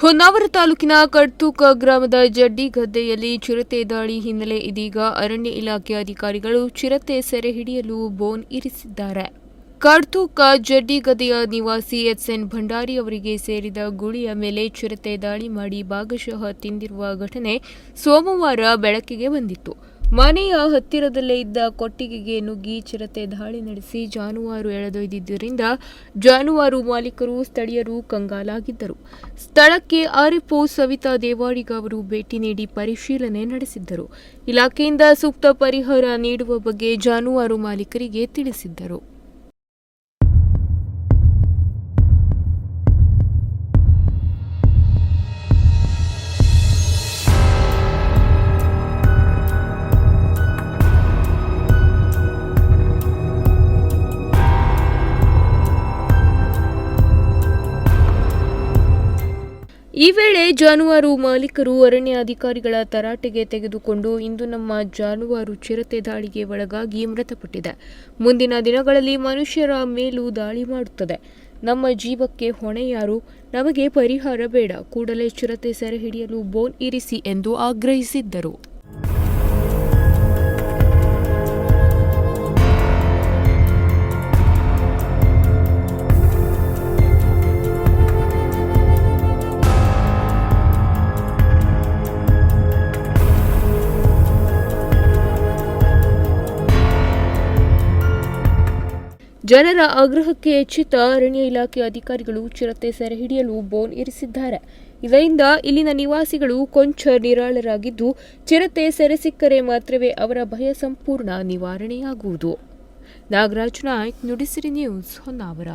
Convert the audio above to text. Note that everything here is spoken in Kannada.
ಹೊನ್ನಾವರ ತಾಲೂಕಿನ ಕಡ್ತೂಕ ಗ್ರಾಮದ ಜಡ್ಡಿ ಗದ್ದೆಯಲ್ಲಿ ಚಿರತೆ ದಾಳಿ ಹಿನ್ನೆಲೆ ಇದೀಗ ಅರಣ್ಯ ಇಲಾಖೆ ಅಧಿಕಾರಿಗಳು ಚಿರತೆ ಸೆರೆ ಹಿಡಿಯಲು ಬೋನ್ ಇರಿಸಿದ್ದಾರೆ. ಕಡ್ತೂಕ ಜಡ್ಡಿ ಗದ್ದೆಯ ನಿವಾಸಿ ಎಸ್ಎನ್ ಭಂಡಾರಿ ಅವರಿಗೆ ಸೇರಿದ ಗುಳಿಯ ಮೇಲೆ ಚಿರತೆ ದಾಳಿ ಮಾಡಿ ಭಾಗಶಃ ತಿಂದಿರುವ ಘಟನೆ ಸೋಮವಾರ ಬೆಳಕಿಗೆ ಬಂದಿತ್ತು. ಮನೆಯ ಹತ್ತಿರದಲ್ಲೇ ಇದ್ದ ಕೊಟ್ಟಿಗೆಗೆ ನುಗ್ಗಿ ಚಿರತೆ ದಾಳಿ ನಡೆಸಿ ಜಾನುವಾರು ಎಳೆದೊಯ್ದಿದ್ದರಿಂದ ಜಾನುವಾರು ಮಾಲೀಕರು ಸ್ಥಳೀಯರು ಕಂಗಾಲಾಗಿದ್ದರು. ಸ್ಥಳಕ್ಕೆ ಆರ್ಎಫ್ಒ ಸವಿತಾ ದೇವಾಡಿಗ ಅವರು ಭೇಟಿ ನೀಡಿ ಪರಿಶೀಲನೆ ನಡೆಸಿದ್ದರು. ಇಲಾಖೆಯಿಂದ ಸೂಕ್ತ ಪರಿಹಾರ ನೀಡುವ ಬಗ್ಗೆ ಜಾನುವಾರು ಮಾಲೀಕರಿಗೆ ತಿಳಿಸಿದ್ದರು. ಈ ವೇಳೆ ಜಾನುವಾರು ಮಾಲೀಕರು ಅರಣ್ಯಾಧಿಕಾರಿಗಳ ತರಾಟೆಗೆ ತೆಗೆದುಕೊಂಡು ಇಂದು ನಮ್ಮ ಜಾನುವಾರು ಚಿರತೆ ದಾಳಿಗೆ ಒಳಗಾಗಿ ಮೃತಪಟ್ಟಿದೆ. ಮುಂದಿನ ದಿನಗಳಲ್ಲಿ ಮನುಷ್ಯರ ಮೇಲೂ ದಾಳಿ ಮಾಡುತ್ತದೆ. ನಮ್ಮ ಜೀವಕ್ಕೆ ಹೊಣೆ ಯಾರು? ನಮಗೆ ಪರಿಹಾರ ಬೇಡ. ಕೂಡಲೇ ಚಿರತೆ ಸೆರೆ ಹಿಡಿಯಲು ಬೋನ್ ಇರಿಸಿ ಎಂದು ಆಗ್ರಹಿಸಿದ್ದರು. ಜನರ ಆಗ್ರಹಕ್ಕೆ ಹೆಚ್ಚಿತ ಅರಣ್ಯ ಇಲಾಖೆ ಅಧಿಕಾರಿಗಳು ಚಿರತೆ ಸೆರೆ ಹಿಡಿಯಲು ಬೋನ್ ಇರಿಸಿದ್ದಾರೆ. ಇದರಿಂದ ಇಲ್ಲಿನ ನಿವಾಸಿಗಳು ಕೊಂಚ ನಿರಾಳರಾಗಿದ್ದು, ಚಿರತೆ ಸೆರೆ ಸಿಕ್ಕರೆ ಮಾತ್ರವೇ ಅವರ ಭಯ ಸಂಪೂರ್ಣ ನಿವಾರಣೆಯಾಗುವುದು. ನಾಗರಾಜ್ ನಾಯ್ಕ್, ನುಡಿಸಿರಿ ನ್ಯೂಸ್ ಹೊನ್ನಾವರ.